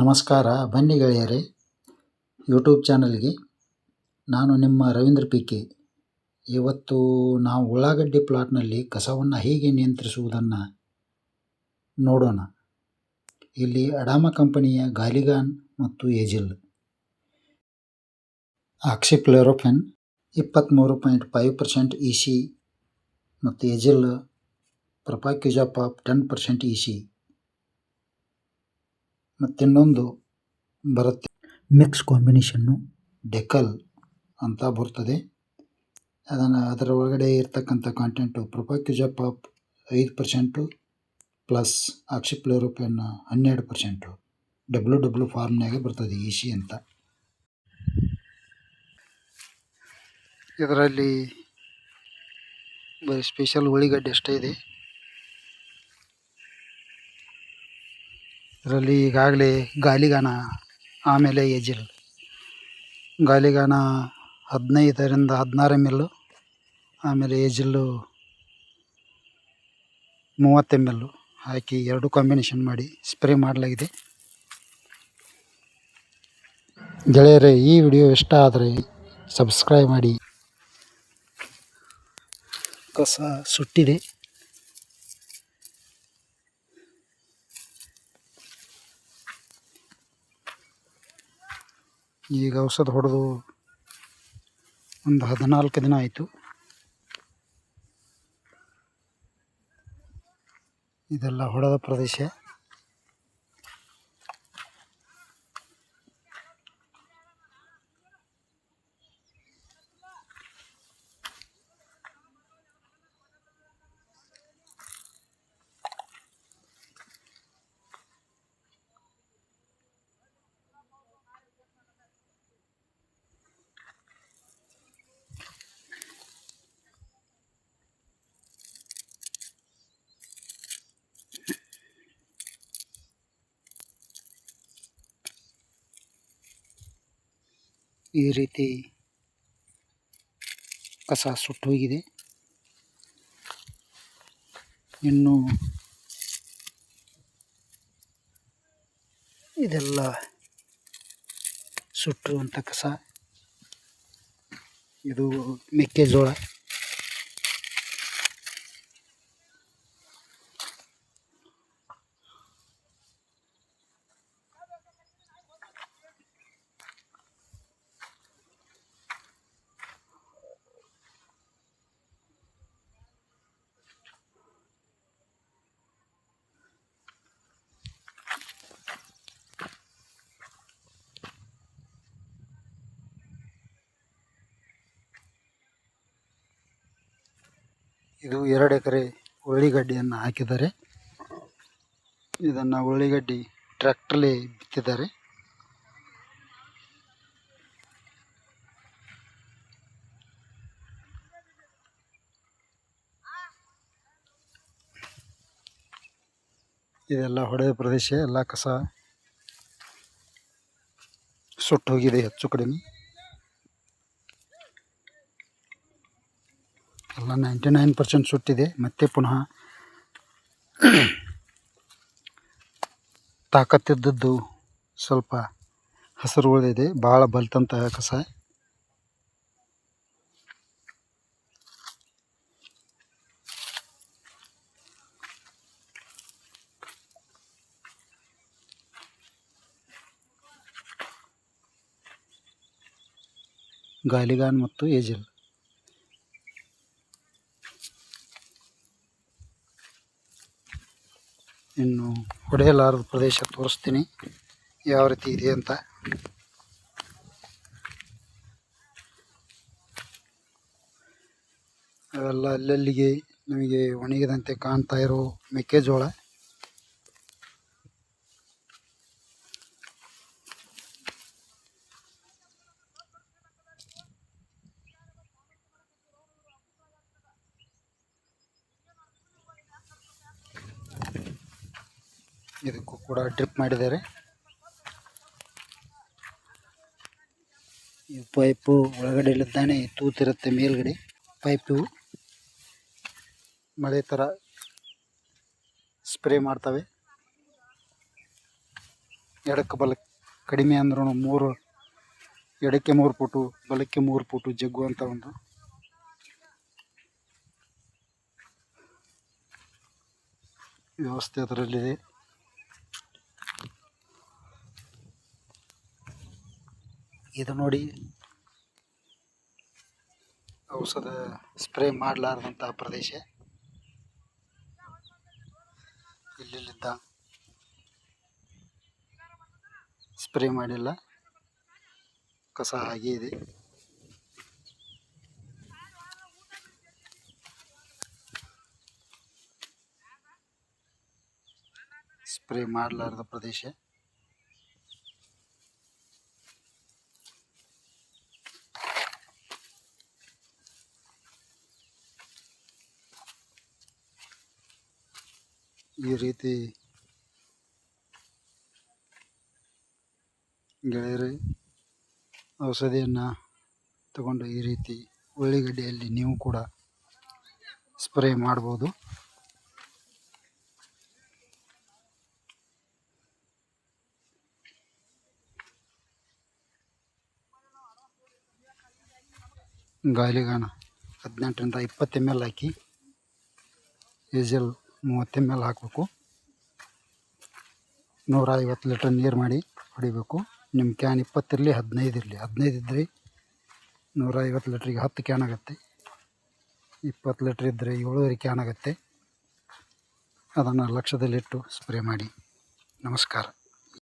ನಮಸ್ಕಾರ ಬನ್ನಿ ಗೆಳೆಯರೇ. ಯೂಟ್ಯೂಬ್ ಚಾನಲ್ಗೆ ನಾನು ನಿಮ್ಮ ರವೀಂದ್ರ ಪಿ ಕೆ ಇವತ್ತು ನಾವು ಉಳ್ಳಾಗಡ್ಡಿ ಪ್ಲಾಟ್ನಲ್ಲಿ ಕಸವನ್ನು ಹೇಗೆ ನಿಯಂತ್ರಿಸುವುದನ್ನು ನೋಡೋಣ. ಇಲ್ಲಿ ಅಡಾಮ ಕಂಪನಿಯ ಗಾಲಿಗಾನ್ ಮತ್ತು ಏಜಿಲ್. ಆಕ್ಸಿಕ್ಲೋರೋಫೆನ್ ಇಪ್ಪತ್ತ್ಮೂರು point five percent E C ಮತ್ತು ಏಜಿಲ್ ಪ್ರೊಪಾಕ್ಯುಜಾಪಾಪ್ ಟೆನ್ ಪರ್ಸೆಂಟ್ ಇ ಸಿ ಮತ್ತು ಇನ್ನೊಂದು ಬರುತ್ತೆ ಮಿಕ್ಸ್ ಕಾಂಬಿನೇಷನ್ನು ಡೆಕಲ್ ಅಂತ ಬರ್ತದೆ. ಅದನ್ನು ಅದರ ಒಳಗಡೆ ಇರ್ತಕ್ಕಂಥ ಕಾಂಟೆಂಟು ಪ್ರೊಪಾಕ್ಯುಜಾಪಾಪ್ ಐದು ಪರ್ಸೆಂಟು ಪ್ಲಸ್ ಆಕ್ಸಿಪ್ಲೋರೋಪೆನ್ ಹನ್ನೆರಡು ಪರ್ಸೆಂಟು ಡಬ್ಲ್ಯೂ ಡಬ್ಲ್ಯೂ ಫಾರ್ಮ್ನಾಗೆ ಬರ್ತದೆ ಇ ಸಿ ಅಂತ. ಇದರಲ್ಲಿ ಬರೀ ಸ್ಪೆಷಲ್ ಉಳ್ಳಿಗಡ್ಡೆ ಅಷ್ಟೇ ಇದೆ. ಇದರಲ್ಲಿ ಈಗಾಗಲೇ ಗಾಲಿಗಾನ ಆಮೇಲೆ ಎಜಿಲ್. ಗಾಲಿಗಾನ ಹದಿನೈದರಿಂದ ಹದಿನಾರು ಎಂ ಎಲ್ಲು ಆಮೇಲೆ ಎಜಿಲ್ಲು ಮೂವತ್ತು ಎಂ ಎಲ್ಲು ಹಾಕಿ ಎರಡು ಕಾಂಬಿನೇಷನ್ ಮಾಡಿ ಸ್ಪ್ರೇ ಮಾಡಲಾಗಿದೆ. ಗೆಳೆಯರೇ, ಈ ವಿಡಿಯೋ ಇಷ್ಟ ಆದರೆ ಸಬ್ಸ್ಕ್ರೈಬ್ ಮಾಡಿ. ಕಸ ಸುಟ್ಟಿದೆ. ಈಗ ಔಷಧ ಹೊಡೆದು ಒಂದು ಹದಿನಾಲ್ಕು ದಿನ ಆಯಿತು. ಇದೆಲ್ಲ ಹೊಡೆದ ಪ್ರದೇಶ. ಈ ರೀತಿ ಕಸ ಸುಟ್ಟು ಹೋಗಿದೆ. ಇನ್ನು ಇದೆಲ್ಲ ಸುಟ್ಟಿರುವಂಥ ಕಸ. ಇದು ಮೆಕ್ಕೆಜೋಳ. ಇದು ಎರಡು ಎಕರೆ ಉಳ್ಳಿಗಡ್ಡೆಯನ್ನು ಹಾಕಿದ್ದಾರೆ. ಇದನ್ನು ಉಳ್ಳಿಗಡ್ಡಿ ಟ್ರ್ಯಾಕ್ಟ್ರಲ್ಲಿ ಬಿತ್ತಿದ್ದಾರೆ. ಇದೆಲ್ಲ ಹೊಡೆದ ಪ್ರದೇಶ, ಎಲ್ಲ ಕಸ ಸುಟ್ಟು ಹೋಗಿದೆ ಹೆಚ್ಚು ಕಡಿಮೆ. ಎಲ್ಲ ನೈಂಟಿ ನೈನ್ ಪರ್ಸೆಂಟ್ ಸುಟ್ಟಿದೆ. ಮತ್ತೆ ಪುನಃ ತಾಕತ್ತಿದ್ದದ್ದು ಸ್ವಲ್ಪ ಹಸಿರು ಉಳಿದಿದೆ ಭಾಳ ಬಲ್ತಂತಹ ಕಸ. ಗಾಲಿಗಾನ್ ಮತ್ತು ಏಜಲ್ ಇನ್ನು ಹೊಡೆಯಲಾರದ ಪ್ರದೇಶ ತೋರಿಸ್ತೀನಿ. ಯಾವ ರೀತಿ ಇದೆ ಅಂತ. ಅವೆಲ್ಲ ಅಲ್ಲಲ್ಲಿಗೆ ನಮಗೆ ಒಣಗಿದಂತೆ ಕಾಣ್ತಾ ಇರೋ ಮೆಕ್ಕೆಜೋಳ. ಇದಕ್ಕೂ ಕೂಡ ಡ್ರಿಪ್ ಮಾಡಿದ್ದಾರೆ. ಈ ಪೈಪು ಒಳಗಡೆ ಇಲ್ಲಿದ್ದಾನೆ ತೂತಿರುತ್ತೆ ಮೇಲ್ಗಡೆ. ಪೈಪು ಮಳೆ ಥರ ಸ್ಪ್ರೇ ಮಾಡ್ತವೆ. ಎಡಕ್ಕೆ ಬಲಕ್ಕೆ ಕಡಿಮೆ ಅಂದ್ರೂ ಮೂರು, ಎಡಕ್ಕೆ ಮೂರು ಫುಟು ಬಲಕ್ಕೆ ಮೂರು ಫೂಟು ಜಗ್ಗು ಅಂತ ಒಂದು. ವ್ಯವಸ್ಥೆ ಅದರಲ್ಲಿದೆ. ಇದು ನೋಡಿ. ಔಷಧ ಸ್ಪ್ರೇ ಮಾಡಲಾರ್ದಂಥ ಪ್ರದೇಶ. ಇಲ್ಲಿಲ್ಲಿದ್ದ ಸ್ಪ್ರೇ ಮಾಡಿಲ್ಲ. ಕಸ ಹಾಗೆ ಇದೆ. ಸ್ಪ್ರೇ ಮಾಡಲಾರದ ಪ್ರದೇಶ. ಈ ರೀತಿ ಗೆಳೆಯರು, ಔಷಧಿಯನ್ನು ತಗೊಂಡು ಈ ರೀತಿ ಉಳ್ಳಿಗಡ್ಡೆಯಲ್ಲಿ ನೀವು ಕೂಡ ಸ್ಪ್ರೇ ಮಾಡ್ಬೋದು. ಗಾಲಿಗಾನ ಹದಿನೆಂಟರಿಂದ ಇಪ್ಪತ್ತು ಎಂ ಎಲ್ ಹಾಕಿ ಡೀಸೆಲ್ ಮೂವತ್ತು ಎಂ ಎಲ್ ಹಾಕಬೇಕು. ನೂರ ಐವತ್ತು ಲೀಟ್ರ್ ನೀರು ಮಾಡಿ ಹೊಡಿಬೇಕು. ನಿಮ್ಮ ಕ್ಯಾನ್ ಇಪ್ಪತ್ತಿರಲಿ ಹದಿನೈದು ಇರಲಿ. ಹದಿನೈದು ಇದ್ದರೆ ನೂರ ಐವತ್ತು ಲೀಟ್ರಿಗೆ ಹತ್ತು ಕ್ಯಾನ್ ಆಗುತ್ತೆ. ಇಪ್ಪತ್ತು ಲೀಟ್ರ್ ಇದ್ದರೆ ಏಳುವರೆ ಕ್ಯಾನ್ ಆಗುತ್ತೆ. ಅದನ್ನು ಲಕ್ಷದಲ್ಲಿಟ್ಟು ಸ್ಪ್ರೇ ಮಾಡಿ. ನಮಸ್ಕಾರ.